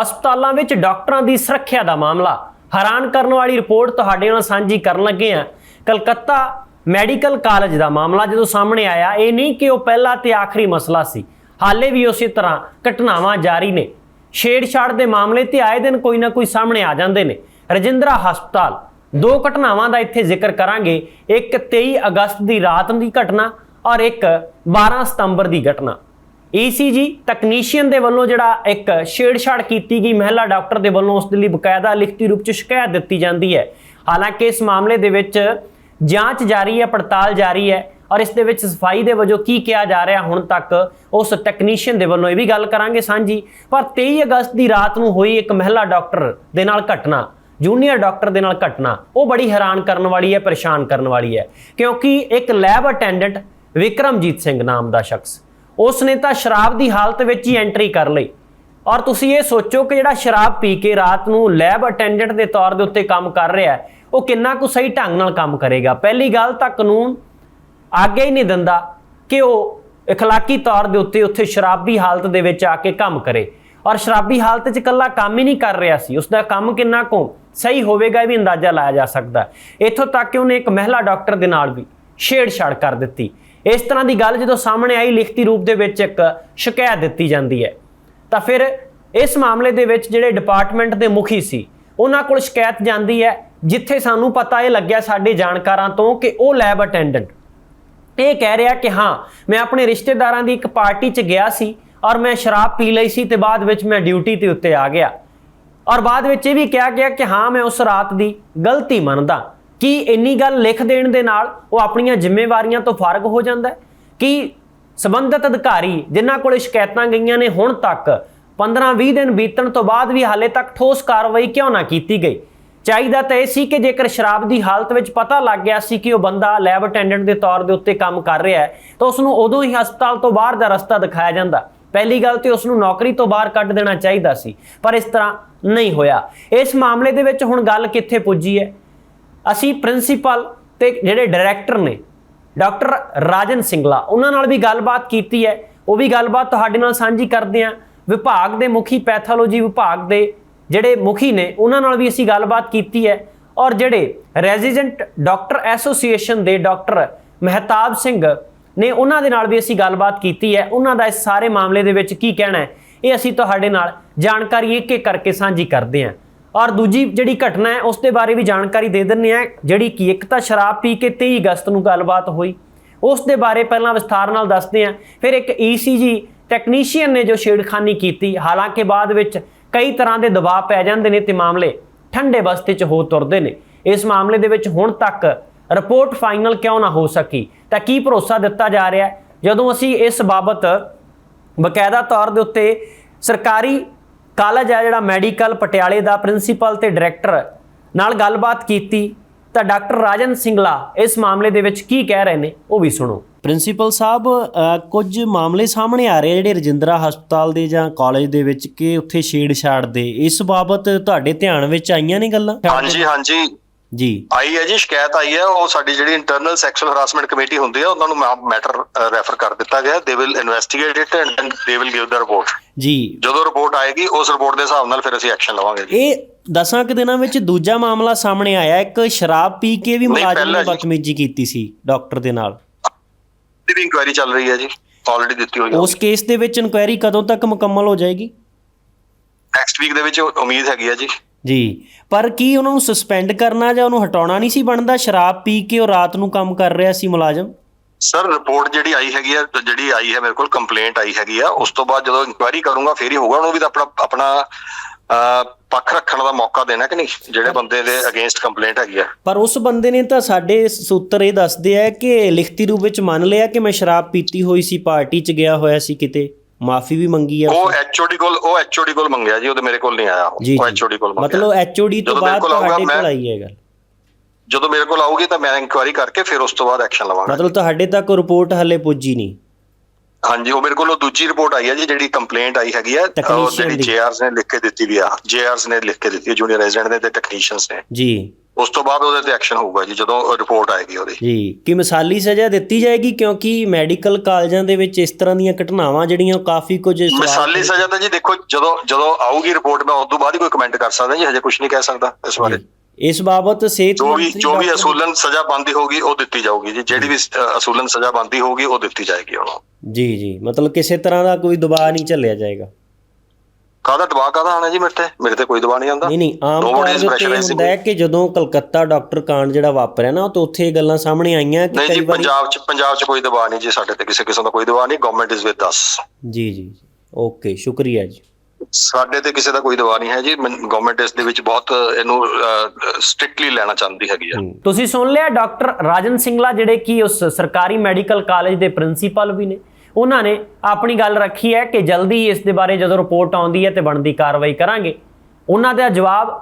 ਹਸਪਤਾਲਾਂ ਵਿੱਚ ਡਾਕਟਰਾਂ ਦੀ ਸੁਰੱਖਿਆ ਦਾ ਮਾਮਲਾ। ਹੈਰਾਨ ਕਰਨ ਵਾਲੀ ਰਿਪੋਰਟ ਤੁਹਾਡੇ ਨਾਲ ਸਾਂਝੀ ਕਰਨ ਲੱਗੇ ਹਾਂ। ਕਲਕੱਤਾ ਮੈਡੀਕਲ ਕਾਲਜ ਦਾ ਮਾਮਲਾ ਜਦੋਂ ਸਾਹਮਣੇ ਆਇਆ, ਇਹ ਨਹੀਂ ਕਿ ਉਹ ਪਹਿਲਾ ਤੇ ਆਖਰੀ ਮਸਲਾ ਸੀ। ਹਾਲੇ ਵੀ ਉਸੇ ਤਰ੍ਹਾਂ ਘਟਨਾਵਾਂ ਜਾਰੀ ਨੇ। ਛੇੜਛਾੜ ਦੇ ਮਾਮਲੇ ਤੇ ਆਏ ਦਿਨ ਕੋਈ ਨਾ ਕੋਈ ਸਾਹਮਣੇ ਆ ਜਾਂਦੇ ਨੇ। ਰਜਿੰਦਰਾ ਹਸਪਤਾਲ, ਦੋ ਘਟਨਾਵਾਂ ਦਾ ਇੱਥੇ ਜ਼ਿਕਰ ਕਰਾਂਗੇ। ਇੱਕ 23 ਅਗਸਤ ਦੀ ਰਾਤ ਦੀ ਘਟਨਾ ਔਰ ਇੱਕ 12 ਸਤੰਬਰ ਦੀ ਘਟਨਾ। ECG ਟੈਕਨੀਸ਼ੀਅਨ ਦੇ ਵੱਲੋਂ ਜਿਹੜਾ ਇੱਕ ਛੇੜਛਾੜ ਕੀਤੀ ਗਈ ਮਹਿਲਾ ਡਾਕਟਰ ਦੇ ਵੱਲੋਂ ਉਸ ਦੇ ਲਈ ਬਕਾਇਦਾ ਲਿਖਤੀ ਰੂਪ ਚ ਸ਼ਿਕਾਇਤ ਦਿੱਤੀ ਜਾਂਦੀ ਹੈ। ਹਾਲਾਂਕਿ ਇਸ ਮਾਮਲੇ ਦੇ ਵਿੱਚ ਜਾਂਚ ਜਾਰੀ ਹੈ, ਪੜਤਾਲ ਜਾਰੀ ਹੈ ਔਰ ਇਸ ਦੇ ਵਿੱਚ ਸਫ਼ਾਈ ਦੇ ਵਜੋਂ ਕੀ ਕਿਹਾ ਜਾ ਰਿਹਾ, ਹੁਣ ਤੱਕ ਉਸ ਟੈਕਨੀਸ਼ੀਅਨ ਦੇ ਵੱਲੋਂ ਇਹ ਵੀ ਗੱਲ ਕਰਾਂਗੇ ਸਾਂਝੀ। ਪਰ 23 ਅਗਸਤ ਦੀ ਰਾਤ ਨੂੰ ਹੋਈ ਇੱਕ ਮਹਿਲਾ ਡਾਕਟਰ ਦੇ ਨਾਲ ਘਟਨਾ, ਜੂਨੀਅਰ ਡਾਕਟਰ ਦੇ ਨਾਲ ਘਟਨਾ, ਉਹ ਬੜੀ ਹੈਰਾਨ ਕਰਨ ਵਾਲੀ ਹੈ, ਪਰੇਸ਼ਾਨ ਕਰਨ ਵਾਲੀ ਹੈ। ਕਿਉਂਕਿ ਇੱਕ ਲੈਬ ਅਟੈਂਡੈਂਟ ਵਿਕਰਮਜੀਤ ਸਿੰਘ ਨਾਮ ਦਾ ਸ਼ਖਸ ਉਸ ਨੇ ਤਾਂ ਸ਼ਰਾਬ ਦੀ ਹਾਲਤ ਵਿੱਚ ਹੀ ਐਂਟਰੀ ਕਰ ਲਈ ਔਰ ਤੁਸੀਂ ਇਹ ਸੋਚੋ ਕਿ ਜਿਹੜਾ ਸ਼ਰਾਬ ਪੀ ਕੇ ਰਾਤ ਨੂੰ ਲੈਬ ਅਟੈਂਡੈਂਟ ਦੇ ਤੌਰ ਦੇ ਉੱਤੇ ਕੰਮ ਕਰ ਰਿਹਾ ਹੈ ਉਹ ਕਿੰਨਾ ਕੁ ਸਹੀ ਢੰਗ ਨਾਲ ਕੰਮ ਕਰੇਗਾ ਪਹਿਲੀ ਗੱਲ ਤਾਂ ਕਾਨੂੰਨ ਆਗੇ ਹੀ ਨਹੀਂ ਦਿੰਦਾ ਕਿ ਉਹ اخلاقی ਤੌਰ ਦੇ ਉੱਤੇ ਉੱਥੇ ਸ਼ਰਾਬੀ ਹਾਲਤ ਦੇ ਵਿੱਚ ਆ ਕੇ ਕੰਮ ਕਰੇ ਔਰ ਸ਼ਰਾਬੀ ਹਾਲਤ 'ਚ ਇਕੱਲਾ ਕੰਮ ਹੀ ਨਹੀਂ ਕਰ ਰਿਹਾ ਸੀ ਉਸ ਦਾ ਕੰਮ ਕਿੰਨਾ ਕੁ ਸਹੀ ਹੋਵੇਗਾ ਇਹ ਵੀ ਅੰਦਾਜ਼ਾ ਲਾਇਆ ਜਾ ਸਕਦਾ ਹੈ। ਇੱਥੋਂ ਤੱਕ ਕਿ ਉਹਨੇ ਇੱਕ ਮਹਿਲਾ ਡਾਕਟਰ ਦੇ ਨਾਲ ਵੀ ਛੇੜਛਾੜ ਕਰ ਦਿੱਤੀ ਇਸ ਤਰ੍ਹਾਂ ਦੀ ਗੱਲ ਜਦੋਂ ਸਾਹਮਣੇ ਆਈ ਲਿਖਤੀ ਰੂਪ ਦੇ ਵਿੱਚ ਇੱਕ ਸ਼ਿਕਾਇਤ ਦਿੱਤੀ ਜਾਂਦੀ ਹੈ। ਤਾਂ ਫਿਰ ਇਸ ਮਾਮਲੇ ਦੇ ਵਿੱਚ ਜਿਹੜੇ ਡਿਪਾਰਟਮੈਂਟ ਦੇ ਮੁਖੀ ਸੀ, ਉਹਨਾਂ ਕੋਲ ਸ਼ਿਕਾਇਤ ਜਾਂਦੀ ਹੈ, ਜਿੱਥੇ ਸਾਨੂੰ ਪਤਾ ਇਹ ਲੱਗਿਆ ਸਾਡੇ ਜਾਣਕਾਰਾਂ ਤੋਂ ਕਿ ਉਹ ਲੈਬ ਅਟੈਂਡੈਂਟ। ਇਹ ਕਹਿ ਰਿਹਾ ਕਿ ਹਾਂ, ਮੈਂ ਆਪਣੇ ਰਿਸ਼ਤੇਦਾਰਾਂ ਦੀ ਇੱਕ ਪਾਰਟੀ 'ਚ ਗਿਆ ਸੀ ਔਰ ਮੈਂ ਸ਼ਰਾਬ ਪੀ ਲਈ ਸੀ ਤੇ ਬਾਅਦ ਵਿੱਚ ਮੈਂ ਡਿਊਟੀ ਤੇ ਉੱਤੇ ਆ ਗਿਆ। ਔਰ ਬਾਅਦ ਵਿੱਚ ਇਹ ਵੀ ਕਿਹਾ ਗਿਆ ਕਿ ਹਾਂ, ਮੈਂ ਉਸ ਰਾਤ ਦੀ ਗਲਤੀ ਮੰਨਦਾ। ਕੀ ਇੰਨੀ ਗੱਲ ਲਿਖ ਦੇਣ ਦੇ ਨਾਲ ਉਹ ਆਪਣੀਆਂ ਜ਼ਿੰਮੇਵਾਰੀਆਂ ਤੋਂ ਫਾਰਗ ਹੋ ਜਾਂਦਾ ਹੈ? ਕਿ ਸਬੰਧਤ ਅਧਿਕਾਰੀ ਜਿਨ੍ਹਾਂ ਕੋਲੇ ਸ਼ਿਕਾਇਤਾਂ ਗਈਆਂ ਨੇ ਹੁਣ ਤੱਕ 15-20 ਦਿਨ ਬੀਤਣ ਤੋਂ ਬਾਅਦ ਵੀ ਹਾਲੇ ਤੱਕ ਠੋਸ ਕਾਰਵਾਈ ਕਿਉਂ ਨਾ ਕੀਤੀ ਗਈ? ਚਾਹੀਦਾ ਤਾਂ ਇਹ ਸੀ ਕਿ ਜੇਕਰ ਸ਼ਰਾਬ ਦੀ ਹਾਲਤ ਵਿੱਚ ਪਤਾ ਲੱਗ ਗਿਆ ਸੀ ਕਿ ਉਹ ਬੰਦਾ ਲੈਬ ਅਟੈਂਡੈਂਟ ਦੇ ਤੌਰ ਦੇ ਉੱਤੇ ਕੰਮ ਕਰ ਰਿਹਾ ਹੈ, ਤਾਂ ਉਸ ਨੂੰ ਉਦੋਂ ਹੀ ਹਸਪਤਾਲ ਤੋਂ ਬਾਹਰ ਦਾ ਰਸਤਾ ਦਿਖਾਇਆ ਜਾਂਦਾ। ਪਹਿਲੀ ਗੱਲ ਤੇ ਉਸ ਨੂੰ ਨੌਕਰੀ ਤੋਂ ਬਾਹਰ ਕੱਢ ਦੇਣਾ ਚਾਹੀਦਾ ਸੀ, ਪਰ ਇਸ ਤਰ੍ਹਾਂ ਨਹੀਂ ਹੋਇਆ। ਇਸ ਮਾਮਲੇ ਦੇ ਵਿੱਚ ਹੁਣ ਗੱਲ ਕਿੱਥੇ ਪੁੱਜੀ ਹੈ? ਅਸੀਂ ਪ੍ਰਿੰਸੀਪਲ ਤੇ ਜਿਹੜੇ ਡਾਇਰੈਕਟਰ ਨੇ ਡਾਕਟਰ ਰਾਜਨ ਸਿੰਗਲਾ, ਉਹਨਾਂ ਨਾਲ ਵੀ ਗੱਲਬਾਤ ਕੀਤੀ ਹੈ। ਉਹ ਵੀ ਗੱਲਬਾਤ ਤੁਹਾਡੇ ਨਾਲ ਸਾਂਝੀ ਕਰਦੇ ਹਾਂ। ਵਿਭਾਗ ਦੇ ਮੁਖੀ, ਪੈਥੋਲੋਜੀ ਵਿਭਾਗ ਦੇ ਜਿਹੜੇ ਮੁਖੀ ਨੇ, ਉਹਨਾਂ ਨਾਲ ਵੀ ਅਸੀਂ ਗੱਲਬਾਤ ਕੀਤੀ ਹੈ। ਔਰ ਜਿਹੜੇ ਰੈਜ਼ੀਡੈਂਟ ਡਾਕਟਰ ਐਸੋਸੀਏਸ਼ਨ ਦੇ ਡਾਕਟਰ ਮਹਿਤਾਬ ਸਿੰਘ ਨੇ, ਉਹਨਾਂ ਦੇ ਨਾਲ ਵੀ ਅਸੀਂ ਗੱਲਬਾਤ ਕੀਤੀ ਹੈ। ਉਹਨਾਂ ਦਾ ਇਸ ਸਾਰੇ ਮਾਮਲੇ ਦੇ ਵਿੱਚ ਕੀ ਕਹਿਣਾ ਹੈ, ਇਹ ਅਸੀਂ ਤੁਹਾਡੇ ਨਾਲ ਜਾਣਕਾਰੀ ਇੱਕ ਇੱਕ ਕਰਕੇ ਸਾਂਝੀ ਕਰਦੇ ਹਾਂ। ਔਰ ਦੂਜੀ ਜਿਹੜੀ ਘਟਨਾ ਹੈ, ਉਸ ਦੇ ਬਾਰੇ ਵੀ ਜਾਣਕਾਰੀ ਦੇ ਦਿੰਨੇ ਆ ਜਿਹੜੀ ਕਿ ਇੱਕ ਤਾਂ ਸ਼ਰਾਬ ਪੀ ਕੇ 23 ਅਗਸਤ ਨੂੰ ਗੱਲਬਾਤ ਹੋਈ। ਉਸ ਦੇ ਬਾਰੇ ਪਹਿਲਾਂ ਵਿਸਥਾਰ ਨਾਲ ਦੱਸਦੇ ਆ ਫਿਰ ਇੱਕ ECG ਟੈਕਨੀਸ਼ੀਅਨ ਨੇ ਜੋ ਛੇੜਖਾਨੀ ਕੀਤੀ, ਹਾਲਾਂਕਿ ਬਾਅਦ ਵਿੱਚ ਕਈ ਤਰ੍ਹਾਂ ਦੇ ਦਬਾਅ ਪੈ ਜਾਂਦੇ ਨੇ ਤੇ ਮਾਮਲੇ ਠੰਡੇ ਬਸਤੇ 'ਚ ਹੋ ਤੁਰਦੇ ਨੇ। ਇਸ ਮਾਮਲੇ ਦੇ ਵਿੱਚ ਹੁਣ ਤੱਕ ਰਿਪੋਰਟ ਫਾਈਨਲ ਕਿਉਂ ਨਾ ਹੋ ਸਕੀ, ਤਾਂ ਕੀ ਭਰੋਸਾ ਦਿੱਤਾ ਜਾ ਰਿਹਾ ਜਦੋਂ ਅਸੀਂ ਇਸ ਬਾਬਤ ਬਕਾਇਦਾ ਤੌਰ ਦੇ ਉੱਤੇ ਸਰਕਾਰੀ ਕਾਲਜ ਹੈ ਜਿਹੜਾ ਮੈਡੀਕਲ ਪਟਿਆਲੇ ਦਾ ਪ੍ਰਿੰਸੀਪਲ ਤੇ ਡਾਇਰੈਕਟਰ ਨਾਲ ਗੱਲਬਾਤ ਕੀਤੀ ਤਾਂ ਡਾਕਟਰ ਰਾਜਨ ਸਿੰਗਲਾ ਇਸ ਮਾਮਲੇ ਦੇ ਵਿੱਚ ਕੀ ਕਹਿ ਰਹੇ ਨੇ ਉਹ ਵੀ ਸੁਣੋ। ਪ੍ਰਿੰਸੀਪਲ ਸਾਹਿਬ ਕੁਝ ਮਾਮਲੇ ਸਾਹਮਣੇ ਆ ਰਹੇ ਜਿਹੜੇ ਰਜਿੰਦਰਾ ਹਸਪਤਾਲ ਦੇ ਜਾਂ ਕਾਲਜ ਦੇ ਵਿੱਚ ਕਿ ਉੱਥੇ ਛੇੜਛਾੜ ਦੇ ਇਸ ਬਾਬਤ ਤੁਹਾਡੇ ਧਿਆਨ ਵਿੱਚ ਆਈਆਂ ਨੇ ਗੱਲਾਂ? ਹਾਂਜੀ ਹਾਂਜੀ। ਜੀ। ਆਈ ਹੈ ਜੀ ਸ਼ਿਕਾਇਤ ਆਈ ਹੈ। ਉਹ ਸਾਡੀ ਜਿਹੜੀ ਇੰਟਰਨਲ ਸੈਕਸ਼ੂਅਲ ਹਰਾਸਮੈਂਟ ਕਮੇਟੀ ਹੁੰਦੀ ਹੈ ਉਹਨਾਂ ਨੂੰ ਮੈਟਰ ਰੈਫਰ ਕਰ ਦਿੱਤਾ ਗਿਆ। They will investigate it and they will give the report ਜੀ। ਜਦੋਂ ਰਿਪੋਰਟ ਆਏਗੀ ਉਸ ਰਿਪੋਰਟ ਦੇ ਹਿਸਾਬ ਨਾਲ ਫਿਰ ਅਸੀਂ ਐਕਸ਼ਨ ਲਵਾਂਗੇ ਜੀ। ਇਹ ਦਸਾਂ ਕੁ ਦਿਨਾਂ ਵਿੱਚ ਦੂਜਾ ਮਾਮਲਾ ਸਾਹਮਣੇ ਆਇਆ। ਇੱਕ ਸ਼ਰਾਬ ਪੀ ਕੇ ਵੀ ਮੁਲਾਜ਼ਮ ਨੇ। ਬਦਤਮੀਜ਼ੀ ਕੀਤੀ ਸੀ ਡਾਕਟਰ ਦੇ ਨਾਲ। ਦੀ ਵੀ ਇਨਕੁਆਇਰੀ ਚੱਲ ਰਹੀ ਹੈ ਜੀ। ਆਲਰੇਡੀ ਦਿੱਤੀ ਹੋਈ ਹੈ। ਉਸ ਕੇਸ ਦੇ ਵਿੱਚ ਇਨਕੁਆਇਰੀ ਕਦੋਂ ਤੱਕ ਮੁਕੰਮਲ ਹੋ ਜਾਏਗੀ? ਨੈਕਸਟ ਵੀਕ ਦੇ ਵਿੱਚ ਉਮੀਦ ਹੈਗੀ ਹੈ ਜੀ। ਜੀ। ਪਰ ਕੀ ਉਹਨਾਂ ਨੂੰ ਸਸਪੈਂਡ ਕਰਨਾ ਜਾਂ ਉਹਨੂੰ ਹਟਾਉਣਾ ਨਹੀਂ ਸੀ ਬਣਦਾ? ਸ਼ਰਾਬ ਪੀ ਕੇ ਉਹ ਰਾਤ ਨੂੰ ਕੰਮ ਕਰ ਰਿਹਾ ਸੀ ਮੁਲਾਜ਼ਮ? ਸਰ ਰਿਪੋਰਟ ਜਿਹੜੀ ਆਈ ਹੈਗੀ ਹੈ ਜਿਹੜੀ ਆਈ ਹੈ ਮੇਰੇ ਕੋਲ ਕੰਪਲੇਂਟ ਆਈ ਹੈਗੀ ਆ। ਉਸ ਤੋਂ ਬਾਅਦ ਜਦੋਂ ਇਨਕੁਆਇਰੀ ਕਰੂੰਗਾ ਫੇਰ ਹੀ ਹੋਊਗਾ। ਉਹਨੂੰ ਵੀ ਤਾਂ ਆਪਣਾ ਆਪਣਾ ਪੱਖ ਰੱਖਣ ਦਾ ਮੌਕਾ ਦੇਣਾ ਕਿ ਨਹੀਂ? ਜਿਹੜੇ ਬੰਦੇ ਦੇ ਅਗੇਂਸਟ ਕੰਪਲੇਂਟ ਹੈਗੀ ਆ। ਪਰ ਉਸ ਬੰਦੇ ਨੇ ਤਾਂ ਸਾਡੇ ਸੂਤਰ ਇਹ ਦੱਸਦੇ ਆ ਕਿ ਲਿਖਤੀ ਰੂਪ ਵਿੱਚ ਮੰਨ ਲਿਆ ਕਿ ਮੈਂ ਸ਼ਰਾਬ ਪੀਤੀ ਹੋਈ ਸੀ ਪਾਰਟੀ 'ਚ ਗਿਆ ਹੋਇਆ ਸੀ ਕਿਤੇ। ਮਾਫੀ ਵੀ ਮੰਗੀ ਆ ਉਹ ਐਚਓਡੀ ਕੋਲ ਉਹ ਐਚਓਡੀ ਕੋਲ ਮੰਗਿਆ ਜੀ ਉਹਦੇ ਮੇਰੇ ਕੋਲ ਨਹੀਂ ਆਇਆ ਉਹ। ਉਹ। ਐਚਓਡੀ ਕੋਲ ਮੰਗਿਆ। ਮਤਲਬ ਐਚਓਡੀ ਤੋਂ ਬਾਅਦ ਤੁਹਾਡੇ ਕੋਲ ਆਈ ਹੈ ਗੱਲ? ਜਦੋਂ ਮੇਰੇ ਕੋਲ ਆਊਗੀ ਤਾਂ ਮੈਂ ਇਨਕੁਆਇਰੀ ਕਰਕੇ ਫਿਰ ਉਸ ਤੋਂ ਬਾਅਦ ਐਕਸ਼ਨ ਲਵਾਂਗਾ ਮਤਲਬ ਤੁਹਾਡੇ ਤੱਕ ਰਿਪੋਰਟ ਹਲੇ ਪੁੱਜੀ ਨਹੀਂ? ਹਾਂਜੀ ਉਹ ਮੇਰੇ ਕੋਲ ਉਹ ਦੂਜੀ ਰਿਪੋਰਟ ਆਈ ਹੈ ਜੀ ਜਿਹੜੀ ਕੰਪਲੇਂਟ ਆਈ ਹੈਗੀ ਆ ਉਹ Technician ਜਿਹੜੀ। ਜੇਆਰਸ ਨੇ ਲਿਖ ਕੇ ਦਿੱਤੀ ਵੀ ਆ। ਜੇਆਰਸ ਨੇ ਲਿਖ ਕੇ ਦਿੱਤੀ ਜੂਨੀਅਰ ਰੈਜ਼ੀਡੈਂਟ ਦੇ ਤੇ ਟੈਕਨੀਸ਼ੀਅਨਸ ਨੇ। ਜੀ। ਉਸ ਤੋਂ ਬਾਅਦ ਉਹਦੇ ਤੇ ਐਕਸ਼ਨ ਹੋਊਗਾ ਜੀ ਜਦੋਂ ਰਿਪੋਰਟ ਆਏਗੀ ਉਹਦੀ। ਜੀ ਕਿ ਮਿਸਾਲੀ ਸਜ਼ਾ ਦਿੱਤੀ ਜਾਏਗੀ? ਕਿਉਂਕਿ ਮੈਡੀਕਲ ਕਾਲਜਾਂ ਦੇ ਵਿੱਚ ਇਸ ਤਰ੍ਹਾਂ ਦੀਆਂ ਘਟਨਾਵਾਂ ਜਿਹੜੀਆਂ ਕਾਫੀ ਕੁਝ ਮਿਸਾਲੀ ਸਜ਼ਾ ਤਾਂ ਜੀ ਦੇਖੋ ਜਦੋਂ ਜਦੋਂ ਆਊਗੀ ਰਿਪੋਰਟ ਮੈਂ ਉਸ ਤੋਂ ਬਾਅਦ ਹੀ ਕੋਈ ਕਮੈਂਟ ਕਰ ਸਕਦਾ ਜੀ ਹਜੇ ਕੁਝ ਨਹੀਂ ਕਹਿ ਸਕਦਾ ਇਸ ਬਾਰੇ। ਇਸ ਬਾਬਤ ਸਿਹਤ ਜੋ ਵੀ ਜੋ ਵੀ ਅਸੂਲਨ ਸਜ਼ਾ ਬੰਦੀ ਹੋਗੀ ਉਹ ਦਿੱਤੀ ਜਾਊਗੀ ਜੀ। ਜਿਹੜੀ ਵੀ ਅਸੂਲਨ ਸਜ਼ਾ ਬੰਦੀ ਹੋਗੀ ਉਹ ਦਿੱਤੀ ਜਾਏਗੀ ਉਹਨੂੰ ਜੀ ਜੀ। ਮਤਲਬ ਕਿਸੇ ਤਰ੍ਹਾਂ ਦਾ ਕੋਈ ਦਬਾਅ ਨਹੀਂ ਝੱਲਿਆ ਜਾਏਗਾ। ਕਾਹਦਾ ਦਬਾਅ ਕਾਹਦਾ ਆਣਾ ਜੀ ਮੇਰੇ ਤੇ? ਮੇਰੇ ਤੇ ਕੋਈ ਦਬਾਅ ਨਹੀਂ ਆਉਂਦਾ। ਨਹੀਂ ਨਹੀਂ ਆਮ ਤੌਰ pressurizing ਹੁੰਦਾ ਹੈ ਕਿ ਜਦੋਂ ਕਲਕੱਤਾ ਡਾਕਟਰ ਕਾਂਡ ਜਿਹੜਾ ਵਾਪਰਿਆ ਨਾ ਤਾਂ ਉੱਥੇ ਇਹ ਗੱਲਾਂ ਸਾਹਮਣੇ ਆਈਆਂ ਕਿ ਕਈ ਵਾਰੀ ਪੰਜਾਬ ਚ ਪੰਜਾਬ ਚ ਕੋਈ ਦਬਾਅ ਨਹੀਂ ਜੀ ਸਾਡੇ ਤੇ ਕਿਸੇ ਕਿਸਮ ਦਾ ਕੋਈ ਦਬਾਅ ਨਹੀਂ ਗਵਰਨਮੈਂਟ ਇਜ਼ ਵਿਦ ਅਸ ਜੀ ਜੀ ਓਕੇ ਸ਼ੁਕਰੀਆ ਜੀ। ਸਾਡੇ ਤੇ ਕਿਸੇ ਦਾ ਕੋਈ ਦਬਾਅ ਨਹੀਂ ਹੈ ਜੀ ਗਵਰਨਮੈਂਟ ਇਸ ਦੇ ਵਿੱਚ ਬਹੁਤ ਇਹਨੂੰ ਸਟ੍ਰਿਕਟਲੀ ਲੈਣਾ ਚਾਹੁੰਦੀ ਹੈਗੀ ਆ। ਤੁਸੀਂ ਸੁਣ ਲਿਆ ਡਾਕਟਰ ਰਾਜਨ ਸਿੰਘਲਾ ਜਿਹੜੇ ਕਿ ਉਸ ਸਰਕਾਰੀ ਮੈਡੀਕਲ ਕਾਲਜ ਦੇ ਪ੍ਰਿੰਸੀਪਲ ਵੀ ਨੇ। ਉਹਨਾਂ ਨੇ ਆਪਣੀ ਗੱਲ ਰੱਖੀ ਹੈ ਕਿ ਜਲਦੀ ਇਸ ਦੇ ਬਾਰੇ ਜਦੋਂ ਰਿਪੋਰਟ ਆਉਂਦੀ ਹੈ ਤੇ ਬਣਦੀ ਕਾਰਵਾਈ ਕਰਾਂਗੇ। ਉਹਨਾਂ ਦਾ ਜਵਾਬ